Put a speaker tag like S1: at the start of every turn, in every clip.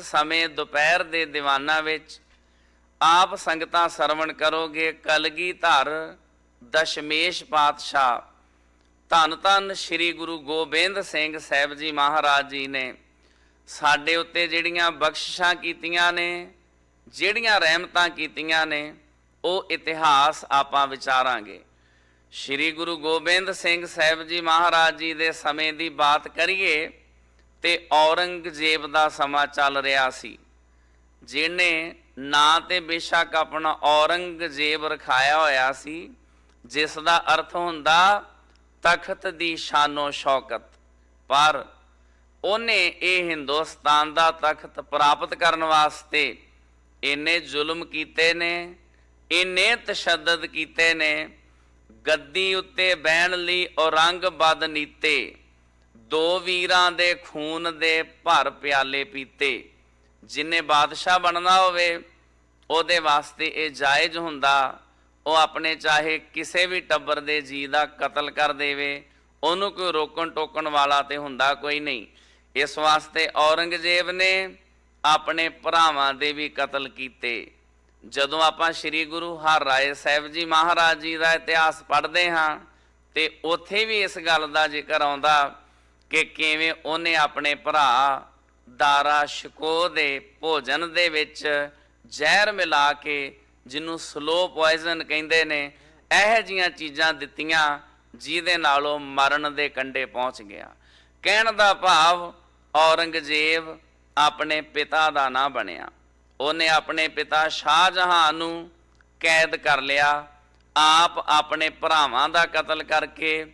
S1: ਸਮੇਂ ਦੁਪਹਿਰ ਦੇ ਦੀਵਾਨਾਂ ਵਿੱਚ ਆਪ ਸੰਗਤਾਂ ਸਰਵਣ ਕਰੋਗੇ, ਕਲਗੀ ਧਰ ਦਸ਼ਮੇਸ਼ ਪਾਤਸ਼ਾਹ। ਧੰਨ ਧੰਨ ਸ੍ਰੀ ਗੁਰੂ ਗੋਬਿੰਦ ਸਿੰਘ ਸਾਹਿਬ ਜੀ ਮਹਾਰਾਜ ਜੀ ਨੇ ਸਾਡੇ ਉੱਤੇ ਜਿਹੜੀਆਂ ਬਖਸ਼ਿਸ਼ਾਂ ਕੀਤੀਆਂ ਨੇ, ਜਿਹੜੀਆਂ ਰਹਿਮਤਾਂ ਕੀਤੀਆਂ ਨੇ, ਉਹ ਇਤਿਹਾਸ ਆਪਾਂ ਵਿਚਾਰਾਂਗੇ। ਸ੍ਰੀ ਗੁਰੂ ਗੋਬਿੰਦ ਸਿੰਘ ਸਾਹਿਬ ਜੀ ਮਹਾਰਾਜ ਜੀ ਦੇ ਸਮੇਂ ਦੀ ਬਾਤ ਕਰੀਏ ਤੇ ਔਰੰਗਜ਼ੇਬ ਦਾ ਸਮਾਂ ਚੱਲ ਰਿਹਾ ਸੀ, ਜਿਹਨੇ ਨਾਂ ਤੇ ਬੇਸ਼ੱਕ ਆਪਣਾ ਔਰੰਗਜ਼ੇਬ ਰਖਾਇਆ ਹੋਇਆ ਸੀ, ਜਿਸ ਦਾ ਅਰਥ ਹੁੰਦਾ ਤਖਤ ਦੀ ਸ਼ਾਨੋ ਸ਼ੌਕਤ। ਪਰ ਉਹਨੇ ਇਹ ਹਿੰਦੁਸਤਾਨ ਦਾ ਤਖਤ ਪ੍ਰਾਪਤ ਕਰਨ ਵਾਸਤੇ ਇੰਨੇ ਜ਼ੁਲਮ ਕੀਤੇ ਨੇ, ਇੰਨੇ ਤਸ਼ੱਦਦ ਕੀਤੇ ਨੇ, ਗੱਦੀ ਉੱਤੇ ਬਹਿਣ ਲਈ ਔਰੰਗਬਦ ਨੀਤੇ। ਦੋ ਵੀਰਾਂ ਦੇ ਖੂਨ ਦੇ ਭਰ ਪਿਆਲੇ ਪੀਤੇ। ਜਿਨੇ ਬਾਦਸ਼ਾਹ ਬਣਨਾ ਹੋਵੇ, ਉਹਦੇ ਵਾਸਤੇ ਇਹ ਜਾਇਜ਼ ਹੁੰਦਾ, ਉਹ ਆਪਣੇ ਚਾਹੇ ਕਿਸੇ ਵੀ ਟੱਬਰ ਦੇ ਜੀ ਦਾ ਕਤਲ ਕਰ ਦੇਵੇ, ਉਹਨੂੰ ਕੋਈ ਰੋਕਣ ਟੋਕਣ ਵਾਲਾ ਤੇ ਹੁੰਦਾ ਕੋਈ ਨਹੀਂ। ਇਸ ਵਾਸਤੇ ਔਰੰਗਜ਼ੇਬ ਨੇ ਆਪਣੇ ਭਰਾਵਾਂ ਦੇ ਵੀ ਕਤਲ ਕੀਤੇ। ਜਦੋਂ ਆਪਾਂ ਸ੍ਰੀ ਗੁਰੂ ਹਰਿਰਾਏ ਸਾਹਿਬ ਜੀ ਮਹਾਰਾਜ ਜੀ ਦਾ ਇਤਿਹਾਸ ਪੜ੍ਹਦੇ ਹਾਂ, ਤੇ ਉੱਥੇ ਵੀ ਇਸ ਗੱਲ ਦਾ ਜ਼ਿਕਰ ਆਉਂਦਾ ਕਿ ਕਿਵੇਂ ਉਹਨੇ ਆਪਣੇ ਭਰਾ ਦਾਰਾ ਸ਼ਿਕੋ ਦੇ ਭੋਜਨ ਦੇ ਵਿੱਚ ਜ਼ਹਿਰ ਮਿਲਾ ਕੇ ਜਿਹਨੂੰ ਸਲੋ ਪੋਇਜ਼ਨ ਕਹਿੰਦੇ ਨੇ, ਇਹੋ ਜੀਆਂ ਚੀਜ਼ਾਂ ਦਿੱਤੀਆਂ ਜਿਹਦੇ ਨਾਲ ਉਹ ਮਰਨ ਦੇ ਕੰਢੇ ਪਹੁੰਚ ਗਿਆ। ਕਹਿਣ ਦਾ ਭਾਵ ਔਰੰਗਜ਼ੇਬ ਆਪਣੇ ਪਿਤਾ ਦਾ ਨਾ ਬਣਿਆ। ਉਹਨੇ ਆਪਣੇ ਪਿਤਾ ਸ਼ਾਹਜਹਾਨ ਨੂੰ ਕੈਦ ਕਰ ਲਿਆ। ਆਪ ਆਪਣੇ ਭਰਾਵਾਂ ਦਾ ਕਤਲ ਕਰਕੇ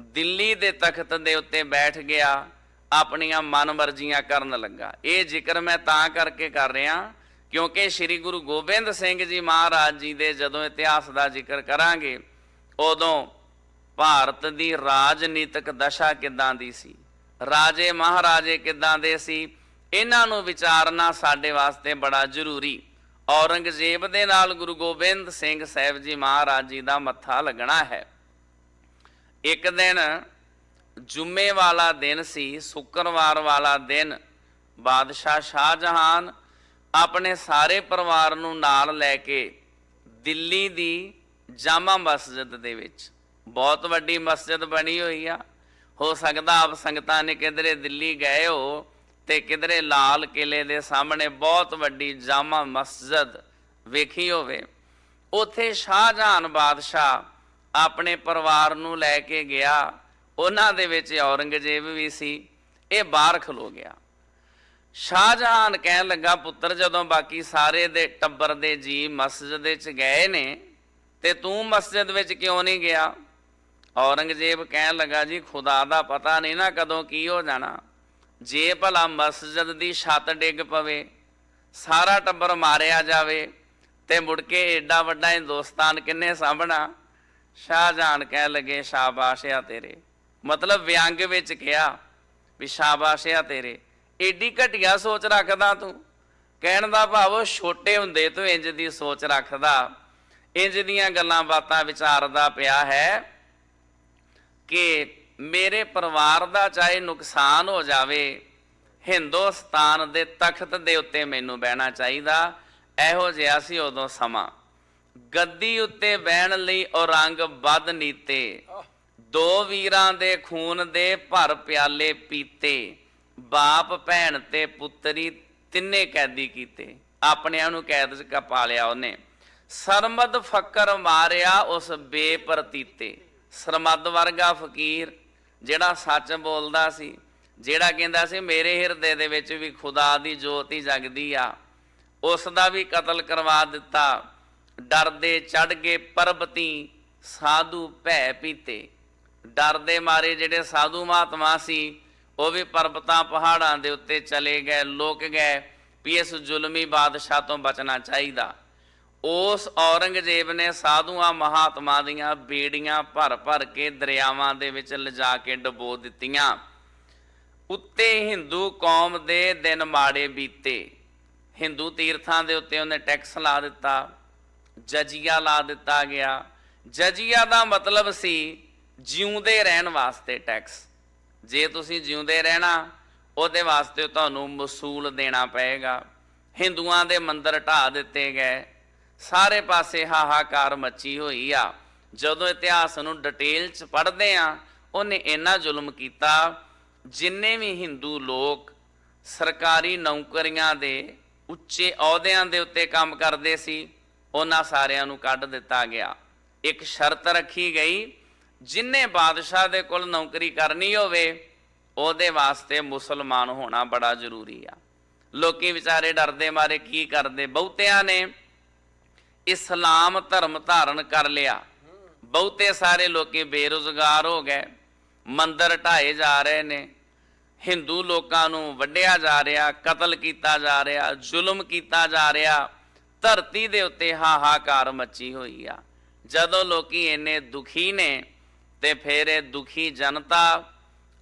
S1: ਦਿੱਲੀ ਦੇ ਤਖਤ ਦੇ ਉੱਤੇ ਬੈਠ ਗਿਆ, ਆਪਣੀਆਂ ਮਨਮਰਜ਼ੀਆਂ ਕਰਨ ਲੱਗਾ। ਇਹ ਜ਼ਿਕਰ ਮੈਂ ਤਾਂ ਕਰਕੇ ਕਰ ਰਿਹਾ ਕਿਉਂਕਿ ਸ੍ਰੀ ਗੁਰੂ ਗੋਬਿੰਦ ਸਿੰਘ ਜੀ ਮਹਾਰਾਜ ਜੀ ਦੇ ਜਦੋਂ ਇਤਿਹਾਸ ਦਾ ਜ਼ਿਕਰ ਕਰਾਂਗੇ, ਉਦੋਂ ਭਾਰਤ ਦੀ ਰਾਜਨੀਤਿਕ ਦਸ਼ਾ ਕਿਦਾਂ ਦੀ ਸੀ? ਰਾਜੇ ਮਹਾਰਾਜੇ ਕਿਦਾਂ ਦੇ ਸੀ? ਇਹਨਾਂ ਨੂੰ ਵਿਚਾਰਨਾ ਸਾਡੇ ਵਾਸਤੇ ਬੜਾ ਜ਼ਰੂਰੀ। ਔਰੰਗਜ਼ੇਬ ਦੇ ਨਾਲ ਗੁਰੂ ਗੋਬਿੰਦ ਸਿੰਘ ਸਾਹਿਬ ਜੀ ਮਹਾਰਾਜ ਜੀ ਦਾ ਮੱਥਾ ਲੱਗਣਾ ਹੈ। ਇੱਕ ਦਿਨ ਜੁਮੇ ਵਾਲਾ ਦਿਨ ਸੀ, ਸ਼ੁੱਕਰਵਾਰ ਵਾਲਾ ਦਿਨ। ਬਾਦਸ਼ਾਹ ਸ਼ਾਹਜਹਾਨ ਆਪਣੇ ਸਾਰੇ ਪਰਿਵਾਰ ਨੂੰ ਨਾਲ ਲੈ ਕੇ ਦਿੱਲੀ ਦੀ ਜਾਮਾ ਮਸਜਿਦ ਦੇ ਵਿੱਚ। ਬਹੁਤ ਵੱਡੀ ਮਸਜਿਦ ਬਣੀ ਹੋਈ ਆ। ਹੋ ਸਕਦਾ ਆਪ ਸੰਗਤਾਂ ਨੇ ਕਿਧਰੇ ਦਿੱਲੀ ਗਏ ਹੋ ਤੇ ਕਿਧਰੇ ਲਾਲ ਕਿਲੇ ਦੇ ਸਾਹਮਣੇ ਬਹੁਤ ਵੱਡੀ ਜਾਮਾ ਮਸਜਿਦ ਵੇਖੀ ਹੋਵੇ। ਉੱਥੇ ਸ਼ਾਹਜਹਾਨ ਬਾਦਸ਼ਾਹ ਆਪਣੇ ਪਰਿਵਾਰ ਨੂੰ ਲੈ ਕੇ ਗਿਆ। ਉਹਨਾਂ ਦੇ ਵਿੱਚ ਔਰੰਗਜ਼ੇਬ ਵੀ ਸੀ। ਇਹ ਬਾਹਰ ਖਲੋ ਗਿਆ। ਸ਼ਾਹਜਹਾਨ ਕਹਿਣ ਲੱਗਾ, ਪੁੱਤਰ, ਜਦੋਂ ਬਾਕੀ ਸਾਰੇ ਦੇ ਟੱਬਰ ਦੇ ਜੀ ਮਸਜਿਦ ਵਿੱਚ ਗਏ ਨੇ, ਤੇ ਤੂੰ ਮਸਜਿਦ ਵਿੱਚ ਕਿਉਂ ਨਹੀਂ ਗਿਆ? ਔਰੰਗਜ਼ੇਬ ਕਹਿਣ ਲੱਗਾ, ਜੀ, ਖੁਦਾ ਦਾ ਪਤਾ ਨਹੀਂ ਨਾ ਕਦੋਂ ਕੀ ਹੋ ਜਾਣਾ। ਜੇ ਭਲਾ ਮਸਜਿਦ ਦੀ ਛੱਤ ਡਿੱਗ ਪਵੇ, ਸਾਰਾ ਟੱਬਰ ਮਾਰਿਆ ਜਾਵੇ, ਤੇ ਮੁੜ ਕੇ ਏਡਾ ਵੱਡਾ ਹਿੰਦੁਸਤਾਨ ਕਿੰਨੇ ਸਾਂਭਣਾ? ਸ਼ਾਹਜਹਾਨ ਕਹਿ ਲਗੇ, ਸ਼ਾਬਾਸ਼ਿਆ ਤੇਰੇ। ਮਤਲਬ ਵਿਅੰਗ ਵਿੱਚ ਕਿਹਾ ਵੀ ਸ਼ਾਬਾਸ਼ ਆ ਤੇਰੇ। ਏਡੀ ਘਟੀਆ ਸੋਚ ਰੱਖਦਾ ਤੂੰ। ਕਹਿਣ ਦਾ ਭਾਵ ਉਹ ਛੋਟੇ ਹੁੰਦੇ ਤੋਂ ਇੰਜ ਦੀ ਸੋਚ ਰੱਖਦਾ। ਇੰਜ ਦੀਆਂ ਗੱਲਾਂ ਬਾਤਾਂ ਵਿਚਾਰਦਾ ਪਿਆ ਹੈ ਕਿ ਮੇਰੇ ਪਰਿਵਾਰ ਦਾ ਚਾਹੇ ਨੁਕਸਾਨ ਹੋ ਜਾਵੇ, ਹਿੰਦੁਸਤਾਨ ਦੇ ਤਖਤ ਦੇ ਉੱਤੇ ਮੈਨੂੰ ਬਹਿਣਾ ਚਾਹੀਦਾ। ਇਹੋ ਜਿਹਾ ਸੀ ਉਦੋਂ ਸਮਾਂ। ਗੱਦੀ ਉੱਤੇ ਬਹਿਣ ਲਈ ਔਰੰਗਬਦ ਨੀਤੇ। ਦੋ ਵੀਰਾਂ ਦੇ ਖੂਨ ਦੇ ਭਰ ਪਿਆਲੇ ਪੀਤੇ। ਬਾਪ, ਭੈਣ ਤੇ ਪੁੱਤਰੀ ਤਿੰਨੇ ਕੈਦੀ ਕੀਤੇ। ਆਪਣਿਆਂ ਨੂੰ ਕੈਦ 'ਚ ਪਾ ਲਿਆ ਉਹਨੇ। ਸਰਮਦ ਫਕਰ ਮਾਰਿਆ ਉਸ ਬੇਪਰਤੀਤੇ। ਸਰਮਦ ਵਰਗਾ ਫਕੀਰ ਜਿਹੜਾ ਸੱਚ ਬੋਲਦਾ ਸੀ, ਜਿਹੜਾ ਕਹਿੰਦਾ ਸੀ, ਮੇਰੇ ਹਿਰਦੇ ਦੇ ਵਿੱਚ ਵੀ ਖੁਦਾ ਦੀ ਜੋਤ ਹੀ ਜਗਦੀ ਆ। ਉਸ ਦਾ ਵੀ ਕਤਲ ਕਰਵਾ ਦਿੱਤਾ। ਡਰਦੇ ਚੜ ਗਏ ਪਰਬਤੀ ਸਾਧੂ ਭੈ ਪੀਤੇ। ਡਰਦੇ ਮਾਰੇ ਜਿਹੜੇ ਸਾਧੂ ਮਹਾਤਮਾ ਸੀ, ਉਹ ਵੀ ਪਰਬਤਾਂ ਪਹਾੜਾਂ ਦੇ ਉੱਤੇ ਚਲੇ ਗਏ, ਲੁਕ ਗਏ, ਵੀ ਇਸ ਜ਼ੁਲਮੀ ਬਾਦਸ਼ਾਹ ਤੋਂ ਬਚਣਾ ਚਾਹੀਦਾ। ਉਸ ਔਰੰਗਜ਼ੇਬ ਨੇ ਸਾਧੂਆਂ ਮਹਾਤਮਾ ਦੀਆਂ ਬੇੜੀਆਂ ਭਰ ਭਰ ਕੇ ਦਰਿਆਵਾਂ ਦੇ ਵਿੱਚ ਲਿਜਾ ਕੇ ਡਬੋ ਦਿੱਤੀਆਂ। ਉੱਤੇ ਹਿੰਦੂ ਕੌਮ ਦੇ ਦਿਨ ਮਾੜੇ ਬੀਤੇ। ਹਿੰਦੂ ਤੀਰਥਾਂ ਦੇ ਉੱਤੇ ਉਹਨੇ ਟੈਕਸ ਲਾ ਦਿੱਤਾ। ਜਜੀਆ ਲਾ ਦਿੱਤਾ ਗਿਆ। ਜਜੀਆ ਦਾ ਮਤਲਬ ਸੀ ਜਿਉਂਦੇ ਰਹਿਣ ਵਾਸਤੇ ਟੈਕਸ। ਜੇ ਤੁਸੀਂ ਜਿਉਂਦੇ ਰਹਿਣਾ, ਉਹਦੇ ਵਾਸਤੇ ਤੁਹਾਨੂੰ ਮਸੂਲ ਦੇਣਾ ਪਏਗਾ। ਹਿੰਦੂਆਂ ਦੇ ਮੰਦਰ ਢਾ ਦਿੱਤੇ ਗਏ। ਸਾਰੇ ਪਾਸੇ ਹਾਹਾਕਾਰ ਮੱਚੀ ਹੋਈ ਆ। ਜਦੋਂ ਇਤਿਹਾਸ ਨੂੰ ਡਿਟੇਲ ਚ ਪੜ੍ਹਦੇ ਆ, ਉਹਨੇ ਇੰਨਾ ਜ਼ੁਲਮ ਕੀਤਾ, ਜਿੰਨੇ ਵੀ ਹਿੰਦੂ ਲੋਕ ਸਰਕਾਰੀ ਨੌਕਰੀਆਂ ਦੇ ਉੱਚੇ ਅਹੁਦਿਆਂ ਦੇ ਉੱਤੇ ਕੰਮ ਕਰਦੇ ਸੀ ਉਹਨਾਂ ਸਾਰਿਆਂ ਨੂੰ ਕੱਢ ਦਿੱਤਾ ਗਿਆ। ਇੱਕ ਸ਼ਰਤ ਰੱਖੀ ਗਈ, ਜਿੰਨੇ ਬਾਦਸ਼ਾਹ ਦੇ ਕੋਲ ਨੌਕਰੀ ਕਰਨੀ ਹੋਵੇ, ਉਹਦੇ ਵਾਸਤੇ ਮੁਸਲਮਾਨ ਹੋਣਾ ਬੜਾ ਜ਼ਰੂਰੀ ਆ। ਲੋਕੀ ਵਿਚਾਰੇ ਡਰਦੇ ਮਾਰੇ ਕੀ ਕਰਦੇ, ਬਹੁਤਿਆਂ ਨੇ ਇਸਲਾਮ ਧਰਮ ਧਾਰਨ ਕਰ ਲਿਆ। ਬਹੁਤੇ ਸਾਰੇ ਲੋਕੀ ਬੇਰੁਜ਼ਗਾਰ ਹੋ ਗਏ, ਮੰਦਰ ਢਾਏ ਜਾ ਰਹੇ ਨੇ, ਹਿੰਦੂ ਲੋਕਾਂ ਨੂੰ ਵੱਢਿਆ ਜਾ ਰਿਹਾ, ਕਤਲ ਕੀਤਾ ਜਾ ਰਿਹਾ, ਜ਼ੁਲਮ ਕੀਤਾ ਜਾ ਰਿਹਾ। ਧਰਤੀ ਦੇ ਉੱਤੇ ਹਾਹਾਕਾਰ ਮੱਚੀ ਹੋਈ ਆ। ਜਦੋਂ ਲੋਕੀ ਇੰਨੇ ਦੁਖੀ ਨੇ ਤੇ ਫਿਰ ਇਹ ਦੁਖੀ ਜਨਤਾ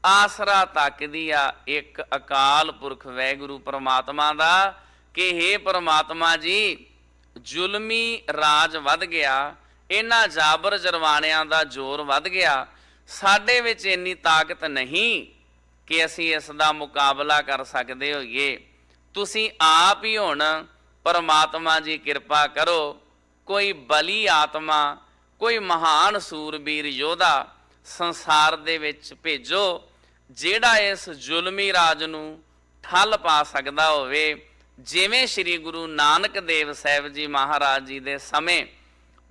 S1: ਆਸਰਾ ਤੱਕਦੀ ਆ, ਇੱਕ ਅਕਾਲ ਪੁਰਖ ਵੈਗੁਰੂ ਪ੍ਰਮਾਤਮਾ ਦਾ ਕਿ हे ਪ੍ਰਮਾਤਮਾ ਜੀ, ਜ਼ੁਲਮੀ ਰਾਜ ਵੱਧ ਗਿਆ, ਇਹਨਾਂ ਜਾਬਰ ਜਰਵਾਣਿਆਂ ਦਾ ਜ਼ੋਰ ਵੱਧ ਗਿਆ, ਸਾਡੇ ਵਿੱਚ ਇੰਨੀ ਤਾਕਤ ਨਹੀਂ ਕਿ ਅਸੀਂ ਇਸ ਦਾ ਮੁਕਾਬਲਾ ਕਰ ਸਕਦੇ ਹੋਈਏ। ਤੁਸੀਂ ਆਪ ਹੀ ਹੁਣ ਪਰਮਾਤਮਾ ਜੀ ਕਿਰਪਾ ਕਰੋ, ਕੋਈ ਬਲੀ ਆਤਮਾ, ਕੋਈ ਮਹਾਨ ਸੂਰਬੀਰ ਯੋਧਾ ਸੰਸਾਰ ਦੇ ਵਿੱਚ ਭੇਜੋ, ਜਿਹੜਾ ਇਸ ਜ਼ੁਲਮੀ ਰਾਜ ਨੂੰ ਠੱਲ ਪਾ ਸਕਦਾ ਹੋਵੇ। ਜਿਵੇਂ ਸ੍ਰੀ ਗੁਰੂ ਨਾਨਕ ਦੇਵ ਸਾਹਿਬ ਜੀ ਮਹਾਰਾਜ ਜੀ ਦੇ ਸਮੇਂ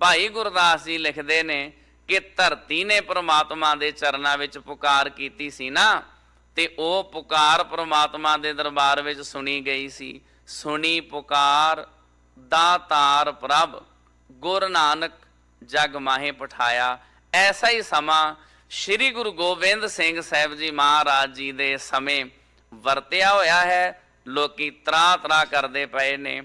S1: ਭਾਈ ਗੁਰਦਾਸ ਜੀ ਲਿਖਦੇ ਨੇ ਕਿ ਧਰਤੀ ਨੇ ਪ੍ਰਮਾਤਮਾ ਦੇ ਚਰਨਾਂ ਵਿੱਚ ਪੁਕਾਰ ਕੀਤੀ ਸੀ ਨਾ, ਤੇ ਉਹ ਪੁਕਾਰ ਪ੍ਰਮਾਤਮਾ ਦੇ ਦਰਬਾਰ ਵਿੱਚ ਸੁਣੀ ਗਈ ਸੀ। ਸੁਣੀ ਪੁਕਾਰ ਦਾਤਾਰ ਪ੍ਰਭ, ਗੁਰ ਨਾਨਕ ਜਗ ਮਾਹੇ ਪਠਾਇਆ। ਐਸਾ ਹੀ ਸਮਾਂ ਸ੍ਰੀ ਗੁਰੂ ਗੋਬਿੰਦ ਸਿੰਘ ਸਾਹਿਬ ਜੀ ਮਹਾਰਾਜ ਜੀ ਦੇ ਸਮੇਂ ਵਰਤਿਆ ਹੋਇਆ ਹੈ। ਲੋਕੀ ਤਰਾ ਤਰਾ ਕਰਦੇ ਪਏ ਨੇ,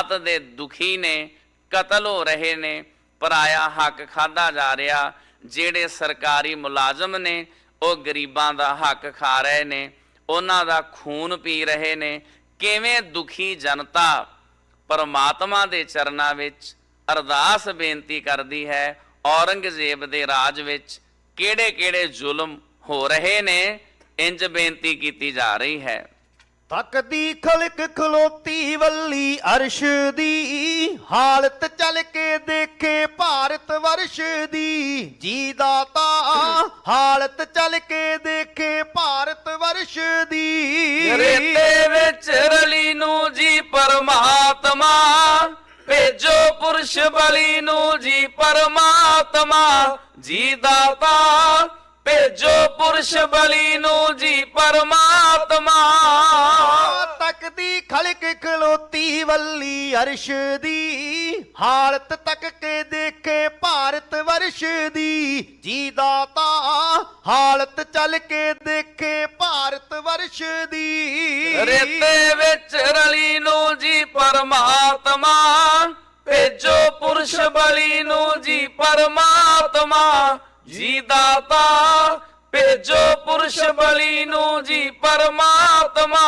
S1: ਅਤ ਦੇ ਦੁਖੀ ਨੇ, ਕਤਲ ਹੋ ਰਹੇ ਨੇ, ਪਰਾਇਆ ਹੱਕ ਖਾਦਾ ਜਾ ਰਿਹਾ। ਜਿਹੜੇ ਸਰਕਾਰੀ ਮੁਲਾਜ਼ਮ ਨੇ, ਉਹ ਗਰੀਬਾਂ ਦਾ ਹੱਕ ਖਾ ਰਹੇ ਨੇ, ਉਹਨਾਂ ਦਾ ਖੂਨ ਪੀ ਰਹੇ ਨੇ ਕਿਵੇਂ ਦੁਖੀ ਜਨਤਾ ਪਰਮਾਤਮਾ ਦੇ ਚਰਨਾਂ ਵਿੱਚ ਅਰਦਾਸ ਬੇਨਤੀ ਕਰਦੀ ਹੈ, ਔਰੰਗਜ਼ੇਬ ਦੇ ਰਾਜ ਵਿੱਚ ਕਿਹੜੇ ਕਿਹੜੇ ਜ਼ੁਲਮ ਹੋ ਰਹੇ ਨੇ, ਇੰਜ ਬੇਨਤੀ ਕੀਤੀ ਜਾ ਰਹੀ ਹੈ।
S2: ਤੱਕਦੀ ਖਲਕ ਖਲੋਤੀ ਵੱਲੀ ਅਰਸ਼ ਦੀ, ਹਾਲਤ ਚਲ ਕੇ ਦੇਖੇ ਭਾਰਤ ਵਰਸ਼ ਦੀ। ਜੀ ਦਾਤਾ ਹਾਲਤ ਚਲ ਕੇ ਦੇਖੇ ਭਾਰਤ ਵਰਸ਼ ਦੀ।
S1: ਰੇਤੇ ਵਿੱਚ ਰਲੀ ਨੂੰ ਜੀ ਪਰਮਾਤਮਾ, ਭੇਜੋ ਪੁਰਸ਼ ਬਲੀ ਨੂੰ ਜੀ ਪਰਮਾਤਮਾ। ਜੀ ਦਾਤਾ ਭੇਜੋ ਪੁਰਸ਼ ਬਲੀ ਨੂੰ ਜੀ ਪਰਮਾਤਮਾ।
S2: ਤੱਕਦੀ ਖਲਕ ਖਲੋਤੀ ਵੱਲੀ ਅਰਸ਼ ਦੀ। ਹਾਲਤ ਤੱਕ ਕੇ ਦੇਖੇ ਭਾਰਤ ਵਰਸ਼ ਦੀ। ਜੀ ਦਾਤਾ ਹਾਲਤ ਚੱਲ ਕੇ ਦੇਖੇ ਭਾਰਤ ਵਰਸ਼ ਦੀ।
S1: ਰੇਤੇ ਵਿੱਚ ਰਲੀ ਨੂੰ ਜੀ ਪਰਮਾਤਮਾ। ਭੇਜੋ ਪੁਰਸ਼ ਬਲੀ ਨੂੰ ਜੀ ਪਰਮਾਤਮਾ। ਜੀ ਦਾਤਾ ਭੇਜੋ ਪੁਰਸ਼ ਬਲੀ ਨੂੰ ਜੀ ਪਰਮਾਤਮਾ।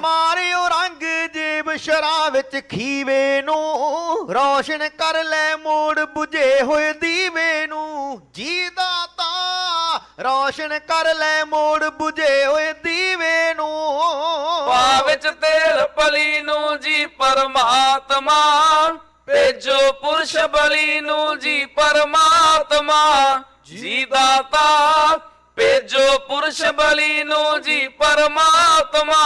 S2: ਮਾਰਿਓ ਰੰਗ ਜੇਬ ਸ਼ਰਾ ਵਿੱਚ ਖੀਵੇ ਨੂੰ ਰੋਸ਼ਨ ਕਰ ਲੈ ਮੋੜ 부ਝੇ ਹੋਏ ਦੀਵੇ ਨੂੰ। ਜੀ ਦਾਤਾ ਰੋਸ਼ਨ ਕਰ ਲੈ ਮੋੜ 부ਝੇ ਹੋਏ ਦੀਵੇ ਨੂੰ।
S1: ਪਾ ਵਿੱਚ ਤੇਲ ਪਲੀ ਨੂੰ ਜੀ ਪਰਮਾਤਮਾ। ਭੇਜੋ ਪੁਰਸ਼ ਬਲੀ ਨੂੰ ਜੀ ਪਰਮਾਤਮਾ ਜੀ ਦਾਤਾ ਭੇਜੋ ਪੁਰਸ਼ ਬਲੀ ਨੂੰ ਜੀ ਪਰਮਾਤਮਾ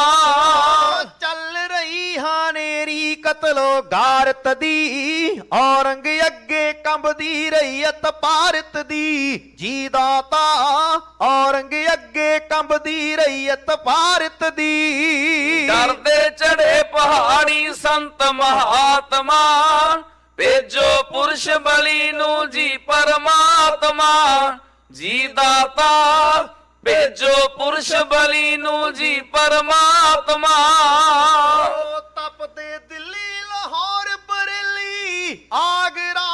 S2: ਚੱਲ ਹਾਨੇਰੀ ਕਤਲੋ ਗਾਰਤ ਦੀ ਔਰੰਗ ਅੱਗੇ ਕੰਬਦੀ ਰਈਅਤ ਭਾਰਤ ਦੀ। ਜੀ ਦਾਤਾ ਔਰੰਗ ਅੱਗੇ ਕੰਬਦੀ ਰਈਅਤ ਭਾਰਤ ਦੀ।
S1: ਡਰਦੇ ਚੜੇ ਪਹਾੜੀ ਸੰਤ ਮਹਾਤਮਾ, ਭੇਜੋ ਪੁਰਸ਼ ਬਲੀ ਨੂੰ ਜੀ ਪਰਮਾਤਮਾ। ਜੀ ਦਾਤਾ ਭੇਜੋ ਪੁਰਸ਼ ਬਲੀ ਨੂੰ ਜੀ ਪਰਮਾਤਮਾ।
S2: ਤਪਦੇ ਦਿੱਲੀ ਲਾਹੌਰ ਬਰੇਲੀ ਆਗਰਾ।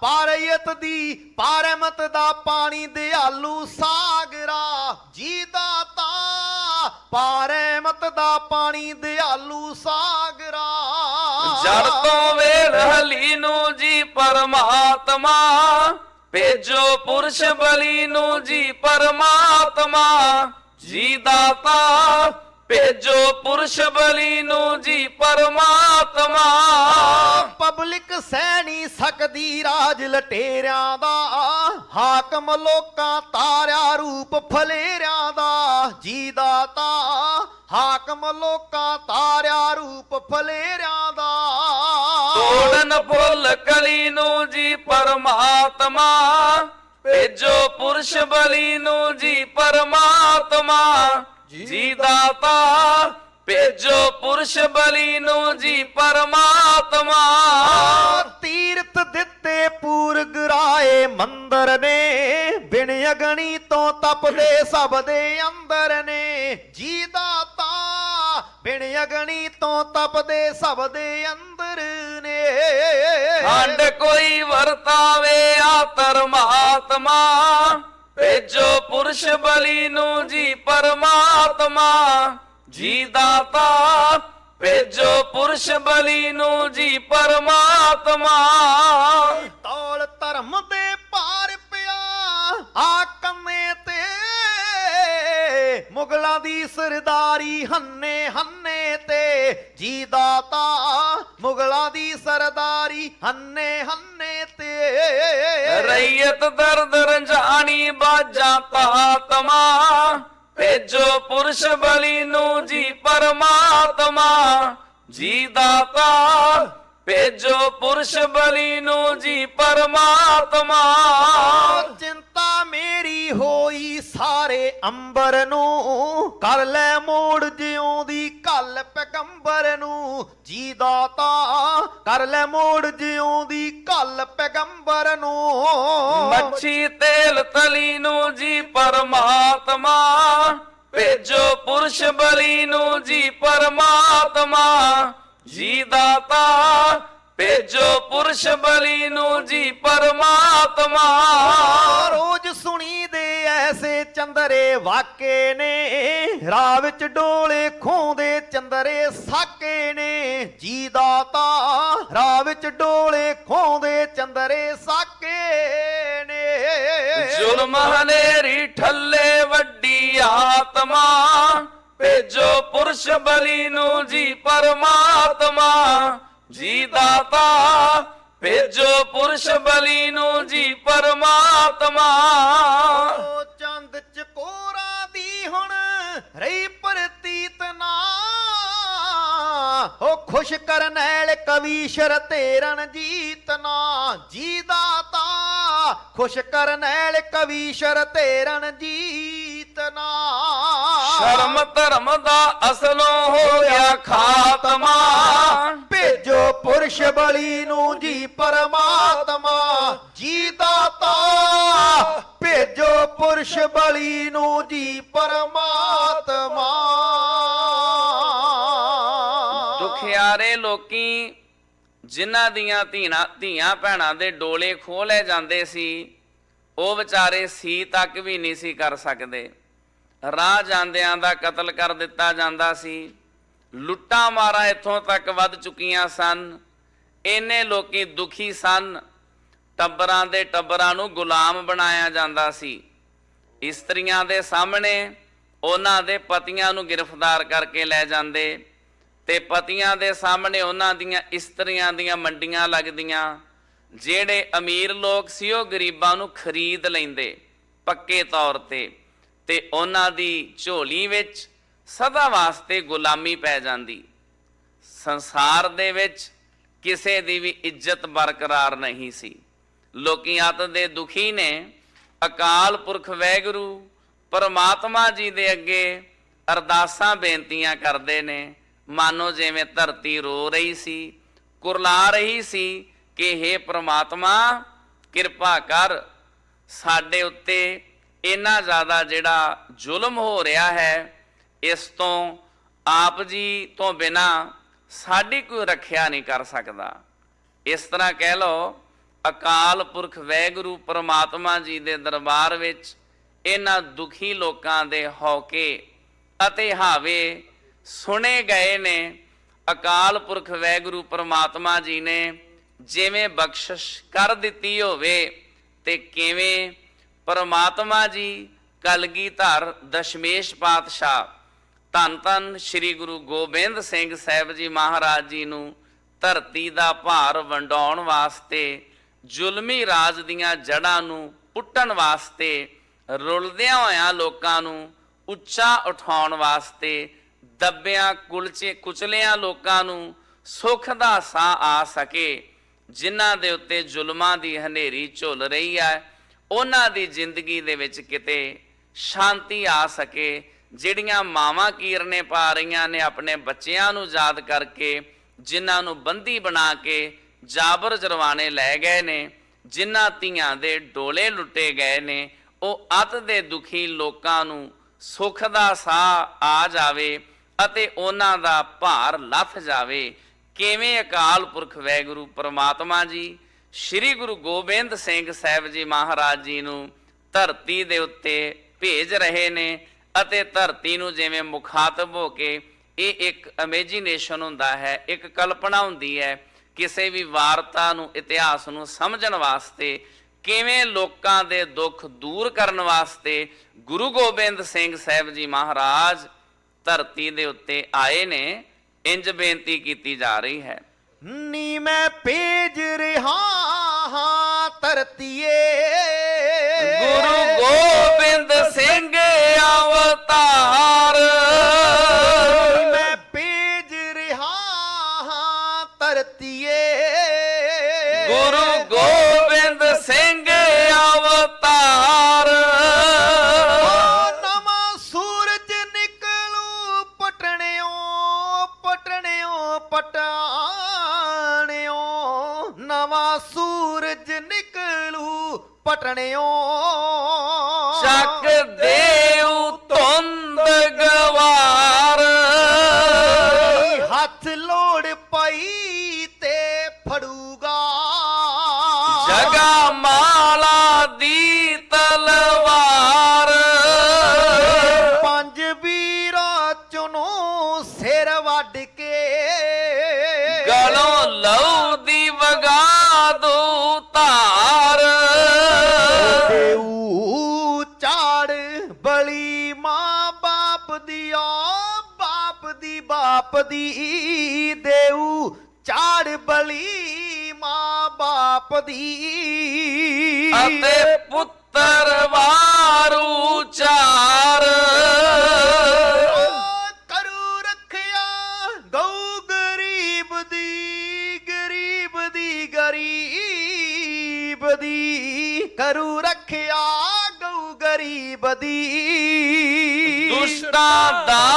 S2: ਪਾਰਯਤ ਦੀ ਪਾਰਮਤ ਦਾ ਪਾਣੀ ਦਿਆਲੂ ਸਾਗਰਾ। ਜੀ ਦਾਤਾ ਪਾਰਮਤ ਦਾ ਪਾਣੀ ਦਿਆਲੂ ਸਾਗਰਾ।
S1: ਜੜ ਤੋਂ ਵੇਲ ਹਲੀ ਨੂੰ ਜੀ ਪਰਮਾਤਮਾ। ਭੇਜੋ ਪੁਰਸ਼ ਬਲੀ ਨੂੰ ਜੀ ਪਰਮਾਤਮਾ, ਜੀ ਦਾਤਾ। ਭੇਜੋ ਪੁਰਸ਼ ਬਲੀ ਨੂੰ ਜੀ ਪਰਮਾਤਮਾ।
S2: ਪਬਲਿਕ ਸਹਿ ਨਹੀਂ ਸਕਦੀ ਰਾਜ ਲਟੇਰਿਆਂ ਦਾ, ਹਾਕਮ ਲੋਕਾਂ ਤਾਰਿਆ ਰੂਪ ਫਲੇਰਿਆਂ ਦਾ, ਜੀ ਦਾਤਾ। ਹਾਕਮ ਲੋਕਾਂ ਤਾਰਿਆ ਰੂਪ ਫਲੇਰਿਆਂ ਦਾ।
S1: ਤੋੜਨ ਫੁੱਲ ਕਲੀ ਨੂੰ ਜੀ ਪਰਮਾਤਮਾ ਭੇਜੋ ਪੁਰਸ਼ ਬਲੀ ਨੂੰ ਜੀ ਪਰਮਾਤਮਾ। ਜੀ ਦਾਤਾ ਭੇਜੋ ਪੁਰਸ਼ ਬਲੀ ਨੂੰ ਜੀ ਪਰਮਾਤਮਾ।
S2: ਤੀਰਥ ਦਿੱਤੇ ਪੂਰ ਗਰਾਏ ਮੰਦਰ ਨੇ ਬਿਨ ਅਗਣੀ ਤੋਂ ਤਪਦੇ ਸਭ ਦੇ ਅੰਦਰ ਨੇ। ਜੀ ਦਾਤਾ ਬਿਨ ਅਗਣੀ ਤੋਂ ਤਪਦੇ ਸਭ ਦੇ ਅੰਦਰ ਨੇ।
S1: ਹੰਡ ਕੋਈ ਵਰਤਾਵੇ ਆ ਪਰਮਾਤਮਾ ਭੇਜੋ ਪੁਰਸ਼ ਬਲੀ ਨੂੰ ਜੀ ਪਰਮਾਤਮਾ। ਜੀ ਦਾਤਾ ਭੇਜੋ ਪੁਰਸ਼ ਬਲੀ ਨੂੰ ਜੀ ਪਰਮਾਤਮਾ।
S2: ਤੌਲ ਧਰਮ ਦੇ ਪਾਰ ਪਿਆ ਆ ਤੇ ਮੁਗਲਾਂ ਦੀ ਸਰਦਾਰੀ ਹੰਨੇ ਹੰਨੇ ਤੇ ਜੀ ਦਾਤਾ ਮੁਗਲਾਂ ਦੀ ਸਰਦਾਰੀ ਹੰਨੇ ਹੰਨੇ ਤੇ।
S1: ਰਈਅਤ ਦਰਦ ਰੰਜਾਣੀ ਬਾਜਾਂ ਤਾਤਮਾ ਭੇਜੋ ਪੁਰਸ਼ ਬਲੀ ਨੂੰ ਜੀ ਪਰਮਾਤਮਾ। ਜੀ ਦਾਤਾ ਭੇਜੋ ਪੁਰਸ਼ ਬਲੀ ਨੂੰ ਜੀ ਪਰਮਾਤਮਾ।
S2: ਮੇਰੀ ਹੋਈ ਸਾਰੇ ਅੰਬਰ ਨੂੰ। ਕਰ ਲੈ ਮੋੜ ਜਿਉਂ ਦੀ ਕੱਲ ਪੈਗੰਬਰ ਨੂੰ। ਜੀ ਦਾਤਾ, ਕਰ ਲੈ ਮੋੜ ਜਿਉਂ ਕੱਲ ਪੈਗੰਬਰ ਨੂੰ।
S1: ਮੱਛੀ ਤੇਲ ਤਲੀ ਨੂੰ ਜੀ ਪਰਮਾਤਮਾ। ਭੇਜੋ ਪੁਰਸ਼ ਬਲੀ ਨੂੰ ਜੀ ਪਰਮਾਤਮਾ। ਜੀ ਦਾਤਾ ਭੇਜੋ ਪੁਰਸ਼ ਬਲੀ ਨੂੰ ਜੀ ਪਰਮਾਤਮਾ।
S2: ਰੋਜ਼ ਸੁਣੀ ਦੇ ਐਸੇ ਚੰਦਰੇ ਵਾਕੇ ਨੇ ਰਾਹ ਵਿੱਚ ਡੋਲੇ ਖੋਂਦੇ ਚੰਦਰੇ ਸਾਕੇ ਨੇ। ਜੀ ਦਾਤਾ ਰਾਹ ਵਿੱਚ ਡੋਲੇ ਖੋਂਦੇ ਚੰਦਰੇ ਸਾਕੇ ਨੇ।
S1: ਜ਼ੁਲਮ ਹਨੇਰੀ ਠੱਲੇ ਵੱਡੀ ਆਤਮਾ। ਭੇਜੋ ਪੁਰਸ਼ ਬਲੀ ਨੂੰ ਜੀ ਪਰਮਾਤਮਾ। ਜੀ ਦਾਤਾ ਭੇਜੋ ਪੁਰਸ਼ ਬਲੀ ਨੂੰ ਜੀ ਪਰਮਾਤਮਾ।
S2: ਚੰਦ ਚਕੋਰਾਂ ਦੀ ਹੁਣ ਰਹੀ ਪ੍ਰਤੀਤ ਨਾ। ਹੋ ਖੁਸ਼ ਕਰਨੈਲ ਕਵੀਸ਼ਰ ਤੇ ਰਣਜੀਤ ਨਾ। ਜੀ ਦਾਤਾ ਖੁਸ਼ ਕਰਨੈਲ ਕਵੀਸ਼ਰ ਤੇ ਰਣਜੀਤ ਨਾ।
S1: ਸ਼ਰਮ ਧਰਮ ਦਾ ਅਸਲੋਂ ਹੋ ਗਿਆ ਖਾਤਮਾ।
S2: ਭੇਜੋ ਪੁਰਸ਼ ਬਲੀ ਨੂੰ ਜੀ ਪਰਮਾਤਮਾ, ਜੀ ਦਾਤਾ। ਭੇਜੋ ਪੁਰਸ਼ ਬਲੀ ਨੂੰ ਜੀ ਪਰਮਾਤਮਾ।
S1: ਦੁਖਿਆਰੇ ਲੋਕੀ ਜਿਨ੍ਹਾਂ ਦੀਆਂ ਧੀਆਂ ਧੀਆਂ ਭੈਣਾਂ ਦੇ ਡੋਲੇ ਖੋਹ ਲੈ ਜਾਂਦੇ ਸੀ, ਉਹ ਵਿਚਾਰੇ ਸੀ ਤੱਕ ਵੀ ਨਹੀਂ ਸੀ ਕਰ ਸਕਦੇ। ਰਾਹ ਜਾਂਦਿਆਂ ਦਾ ਕਤਲ ਕਰ ਦਿੱਤਾ ਜਾਂਦਾ ਸੀ। ਲੁੱਟਾਂ ਮਾਰਾਂ ਇੱਥੋਂ ਤੱਕ ਵੱਧ ਚੁੱਕੀਆਂ ਸਨ। ਇੰਨੇ ਲੋਕੀ ਦੁਖੀ ਸਨ। ਟੱਬਰਾਂ ਦੇ ਟੱਬਰਾਂ ਨੂੰ ਗੁਲਾਮ ਬਣਾਇਆ ਜਾਂਦਾ ਸੀ। ਇਸਤਰੀਆਂ ਦੇ ਸਾਹਮਣੇ ਉਹਨਾਂ ਦੇ ਪਤੀਆਂ ਨੂੰ ਗ੍ਰਿਫਤਾਰ ਕਰਕੇ ਲੈ ਜਾਂਦੇ ਤੇ ਪਤੀਆਂ ਦੇ ਸਾਹਮਣੇ ਉਹਨਾਂ ਦੀਆਂ ਇਸਤਰੀਆਂ ਦੀਆਂ ਮੰਡੀਆਂ ਲੱਗਦੀਆਂ, ਜਿਹੜੇ ਅਮੀਰ ਲੋਕ ਸੀ ਉਹ ਗਰੀਬਾਂ ਨੂੰ ਖਰੀਦ ਲੈਂਦੇ ਪੱਕੇ ਤੌਰ ਤੇ ਤੇ ਉਹਨਾਂ ਦੀ ਝੋਲੀ ਵਿੱਚ ਸਦਾ ਵਾਸਤੇ ਗੁਲਾਮੀ ਪੈ ਜਾਂਦੀ। ਸੰਸਾਰ ਦੇ ਵਿੱਚ ਕਿਸੇ ਦੀ ਵੀ ਇੱਜ਼ਤ ਬਰਕਰਾਰ ਨਹੀਂ ਸੀ। ਲੋਕੀ ਅੱਤ ਦੇ ਦੁਖੀ ਨੇ। ਅਕਾਲ ਪੁਰਖ ਵੈਗੁਰੂ ਪਰਮਾਤਮਾ ਜੀ ਦੇ ਅੱਗੇ ਅਰਦਾਸਾਂ, ਬੇਨਤੀਆਂ ਕਰਦੇ ਨੇ। ਮਾਨੋ ਜਿਵੇਂ ਧਰਤੀ ਰੋ ਰਹੀ ਸੀ, ਕੁਰਲਾ ਰਹੀ ਸੀ ਕਿ हे ਪ੍ਰਮਾਤਮਾ, ਕਿਰਪਾ ਕਰ ਸਾਡੇ ਉੱਤੇ ਇੰਨਾ ਜ਼ਿਆਦਾ ਜਿਹੜਾ ਜ਼ੁਲਮ ਹੋ ਰਿਹਾ ਹੈ ਇਸ ਤੋਂ ਆਪ ਜੀ ਤੋਂ ਬਿਨਾ ਸਾਡੀ ਕੋਈ ਰੱਖਿਆ ਨਹੀਂ ਕਰ ਸਕਦਾ। ਇਸ ਤਰ੍ਹਾਂ ਕਹਿ ਲਓ, ਅਕਾਲ ਪੁਰਖ ਵੈਗੁਰੂ ਪ੍ਰਮਾਤਮਾ ਜੀ ਦੇ ਦਰਬਾਰ ਵਿੱਚ ਇਹਨਾਂ ਦੁਖੀ ਲੋਕਾਂ ਦੇ ਹੌਕੇ ਅਤੇ ਹਾਵੇ ਸੁਣੇ ਗਏ ਨੇ, ਅਕਾਲ ਪੁਰਖ ਵੈਗੁਰੂ ਪ੍ਰਮਾਤਮਾ ਜੀ ਨੇ ਜਿਵੇਂ ਬਖਸ਼ਿਸ਼ ਕਰ ਦਿੱਤੀ ਹੋਵੇ ਤੇ ਕਿਵੇਂ ਪਰਮਾਤਮਾ ਜੀ ਕਲਗੀਧਰ ਦਸ਼ਮੇਸ਼ ਪਾਤਸ਼ਾਹ ਧੰਨ ਧੰਨ ਸ੍ਰੀ ਗੁਰੂ ਗੋਬਿੰਦ ਸਿੰਘ ਸਾਹਿਬ ਜੀ ਮਹਾਰਾਜ ਜੀ ਨੂੰ ਧਰਤੀ ਦਾ ਭਾਰ ਵੰਡਾਉਣ ਵਾਸਤੇ, ਜ਼ੁਲਮੀ ਰਾਜ ਦੀਆਂ ਜੜ੍ਹਾਂ ਨੂੰ ਪੁੱਟਣ ਵਾਸਤੇ, ਰੁਲਦਿਆਂ ਹੋਇਆਂ ਲੋਕਾਂ ਨੂੰ ਉੱਚਾ ਉਠਾਉਣ ਵਾਸਤੇ, ਦੱਬਿਆਂ ਕੁਲਚੇ ਕੁਚਲਿਆਂ ਲੋਕਾਂ ਨੂੰ ਸੁੱਖ ਦਾ ਸਾਹ ਆ ਸਕੇ, ਜਿਨ੍ਹਾਂ ਦੇ ਉੱਤੇ ਜ਼ੁਲਮਾਂ ਦੀ ਹਨੇਰੀ ਝੁੱਲ ਰਹੀ ਹੈ, ਉਹਨਾਂ ਦੀ ਜ਼ਿੰਦਗੀ ਦੇ ਵਿੱਚ ਕਿਤੇ ਸ਼ਾਂਤੀ ਆ ਸਕੇ ਜਿਹੜੀਆਂ ਮਾਵਾਂ ਕੀਰਨੇ ਪਾ ਰਹੀਆਂ ਨੇ ਆਪਣੇ ਬੱਚਿਆਂ ਨੂੰ ਯਾਦ ਕਰਕੇ, ਜਿਨ੍ਹਾਂ ਨੂੰ ਬੰਦੀ ਬਣਾ ਕੇ ਜਾਬਰ ਜਰਵਾਣੇ ਲੈ ਗਏ ਨੇ, ਜਿਨ੍ਹਾਂ ਧੀਆਂ ਦੇ ਡੋਲੇ ਲੁੱਟੇ ਗਏ ਨੇ, ਉਹ ਅਤ ਦੇ ਦੁਖੀ ਲੋਕਾਂ ਨੂੰ ਸੁੱਖ ਦਾ ਸਾਹ ਆ ਜਾਵੇ ਅਤੇ ਉਹਨਾਂ ਦਾ ਭਾਰ ਲੱਥ ਜਾਵੇ। ਕਿਵੇਂ ਅਕਾਲ ਪੁਰਖ ਵੈਗੁਰੂ ਪ੍ਰਮਾਤਮਾ ਜੀ, ਸ੍ਰੀ ਗੁਰੂ ਗੋਬਿੰਦ ਸਿੰਘ ਸਾਹਿਬ ਜੀ ਮਹਾਰਾਜ ਜੀ ਨੂੰ ਧਰਤੀ ਦੇ ਉੱਤੇ ਭੇਜ ਰਹੇ ਨੇ ਅਤੇ ਧਰਤੀ ਨੂੰ ਜਿਵੇਂ ਮੁਖਾਤਬ ਹੋ ਕੇ ਇਹ ਇੱਕ ਇਮੇਜਿਨੇਸ਼ਨ ਹੁੰਦਾ ਹੈ, ਇੱਕ ਕਲਪਨਾ ਹੁੰਦੀ ਹੈ, ਕਿਸੇ ਵੀ ਵਾਰਤਾ ਨੂੰ, ਇਤਿਹਾਸ ਨੂੰ ਸਮਝਣ ਵਾਸਤੇ, ਕਿਵੇਂ ਲੋਕਾਂ ਦੇ ਦੁੱਖ ਦੂਰ ਕਰਨ ਵਾਸਤੇ ਗੁਰੂ ਗੋਬਿੰਦ ਸਿੰਘ ਸਾਹਿਬ ਜੀ ਮਹਾਰਾਜ ਧਰਤੀ ਦੇ ਉੱਤੇ ਆਏ ਨੇ, ਇੰਜ ਬੇਨਤੀ ਕੀਤੀ ਜਾ ਰਹੀ ਹੈ।
S2: ਨੀ ਮੈਂ ਭੇਜ ਰਿਹਾ ਹਾਂ ਧਰਤੀਏ।
S1: ਗੁਰੂ ਗੋਬਿੰਦ ਸਿੰਘ ਅਵਤਾਰ।
S2: ਨੀ ਮੈਂ ਭੇਜ ਰਿਹਾ ਹਾਂ ਧਰਤੀਏ।
S1: ਗੁਰੂ ਗੋਬਿੰਦ પટણ્યો ਦੀ
S2: ਦੇਊ ਝਾੜ ਬਲੀ ਮਾਂ ਬਾਪ ਦੀ।
S1: ਅਤੇ ਪੁੱਤਰ ਵਾਰੂ ਚਾਰ।
S2: ਕਰੂ ਰੱਖਿਆ ਗਊ ਗਰੀਬ ਦੀ ਗਰੀਬ ਦੀ ਗਰੀਬ ਦੀ। ਕਰੂ ਰੱਖਿਆ ਗਊ ਗਰੀਬ ਦੀ।
S1: ਦੁਸ਼ਟਾਂ ਦਾ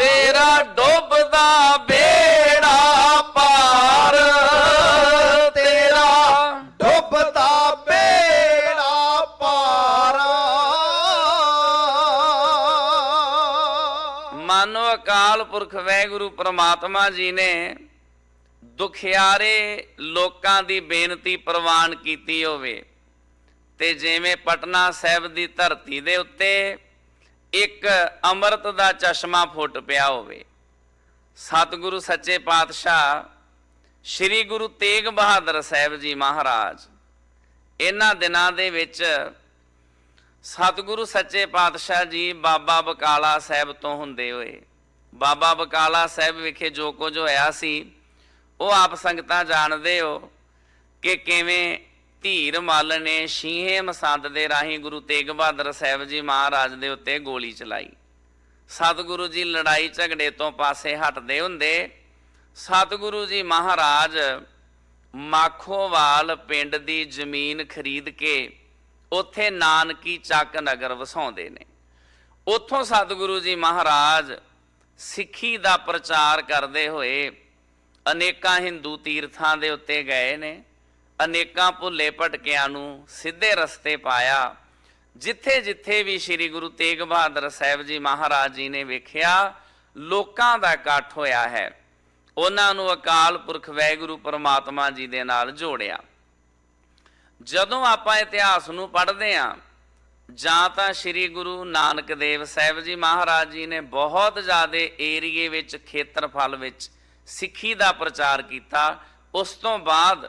S1: ਤੇਰਾ ਡੁੱਬਦਾ ਬੇੜਾ ਪਾਰ। ਤੇਰਾ
S2: ਡੁੱਬਦਾ ਬੇੜਾ ਪਾਰ।
S1: ਮਾਨੋ ਅਕਾਲ ਪੁਰਖ ਵੈਗੁਰੂ ਪ੍ਰਮਾਤਮਾ ਜੀ ਨੇ ਦੁਖਿਆਰੇ ਲੋਕਾਂ ਦੀ ਬੇਨਤੀ ਪ੍ਰਵਾਨ ਕੀਤੀ ਹੋਵੇ ਤੇ ਜਿਵੇਂ ਪਟਨਾ ਸਾਹਿਬ ਦੀ ਧਰਤੀ ਦੇ ਉੱਤੇ ਇੱਕ ਅੰਮ੍ਰਿਤ ਦਾ ਚਸ਼ਮਾ ਫੁੱਟ ਪਿਆ ਹੋਵੇ। ਸਤਿਗੁਰੂ ਸੱਚੇ ਪਾਤਸ਼ਾਹ ਸ੍ਰੀ ਗੁਰੂ ਤੇਗ ਬਹਾਦਰ ਸਾਹਿਬ ਜੀ ਮਹਾਰਾਜ, ਇਹਨਾਂ ਦਿਨਾਂ ਦੇ ਵਿੱਚ ਸਤਿਗੁਰੂ ਸੱਚੇ ਪਾਤਸ਼ਾਹ ਜੀ ਬਾਬਾ ਬਕਾਲਾ ਸਾਹਿਬ ਤੋਂ ਹੁੰਦੇ ਹੋਏ, ਬਾਬਾ ਬਕਾਲਾ ਸਾਹਿਬ ਵਿਖੇ ਜੋ ਕੁਝ ਹੋਇਆ ਸੀ, ਉਹ ਆਪ ਸੰਗਤਾਂ ਜਾਣਦੇ ਹੋ ਕਿ ਕਿਵੇਂ ਧੀਰ ਮੱਲ ਨੇ ਸ਼ੀਹੇ ਮਸੰਦ ਦੇ ਰਾਹੀਂ ਗੁਰੂ ਤੇਗ ਬਹਾਦਰ ਸਾਹਿਬ ਜੀ ਮਹਾਰਾਜ ਦੇ ਉੱਤੇ ਗੋਲੀ ਚਲਾਈ। ਸਤਿਗੁਰੂ ਜੀ ਲੜਾਈ ਝਗੜੇ ਤੋਂ ਪਾਸੇ ਹਟਦੇ ਹੁੰਦੇ, ਸਤਿਗੁਰੂ ਜੀ ਮਹਾਰਾਜ ਮਾਖੋਵਾਲ ਪਿੰਡ ਦੀ ਜ਼ਮੀਨ ਖਰੀਦ ਕੇ ਉੱਥੇ ਨਾਨਕੀ ਚੱਕ ਨਗਰ ਵਸਾਉਂਦੇ ਨੇ। ਉੱਥੋਂ ਸਤਿਗੁਰੂ ਜੀ ਮਹਾਰਾਜ ਸਿੱਖੀ ਦਾ ਪ੍ਰਚਾਰ ਕਰਦੇ ਹੋਏ ਅਨੇਕਾਂ ਹਿੰਦੂ ਤੀਰਥਾਂ ਦੇ ਉੱਤੇ ਗਏ ਨੇ। ਅਨੇਕਾਂ ਭੁੱਲੇ ਭਟਕਿਆਂ ਨੂੰ ਸਿੱਧੇ ਰਸਤੇ ਪਾਇਆ। ਜਿੱਥੇ ਜਿੱਥੇ ਵੀ ਸ੍ਰੀ ਗੁਰੂ ਤੇਗ ਬਹਾਦਰ ਸਾਹਿਬ ਜੀ ਮਹਾਰਾਜ ਜੀ ਨੇ ਵੇਖਿਆ, ਲੋਕਾਂ ਦਾ ਇਕੱਠ ਹੋਇਆ ਹੈ। ਉਹਨਾਂ ਨੂੰ ਅਕਾਲ ਪੁਰਖ ਵਾਹਿਗੁਰੂ ਪਰਮਾਤਮਾ ਜੀ ਦੇ ਨਾਲ ਜੋੜਿਆ। ਜਦੋਂ ਆਪਾਂ ਇਤਿਹਾਸ ਨੂੰ ਪੜ੍ਹਦੇ ਹਾਂ, ਜਾਂ ਤਾਂ ਸ੍ਰੀ ਗੁਰੂ ਨਾਨਕ ਦੇਵ ਸਾਹਿਬ ਜੀ ਮਹਾਰਾਜ ਜੀ ਨੇ ਬਹੁਤ ਜ਼ਿਆਦਾ ਏਰੀਏ ਵਿੱਚ ਖੇਤਰਫਲ ਵਿੱਚ ਸਿੱਖੀ ਦਾ ਪ੍ਰਚਾਰ ਕੀਤਾ, ਉਸ ਤੋਂ ਬਾਅਦ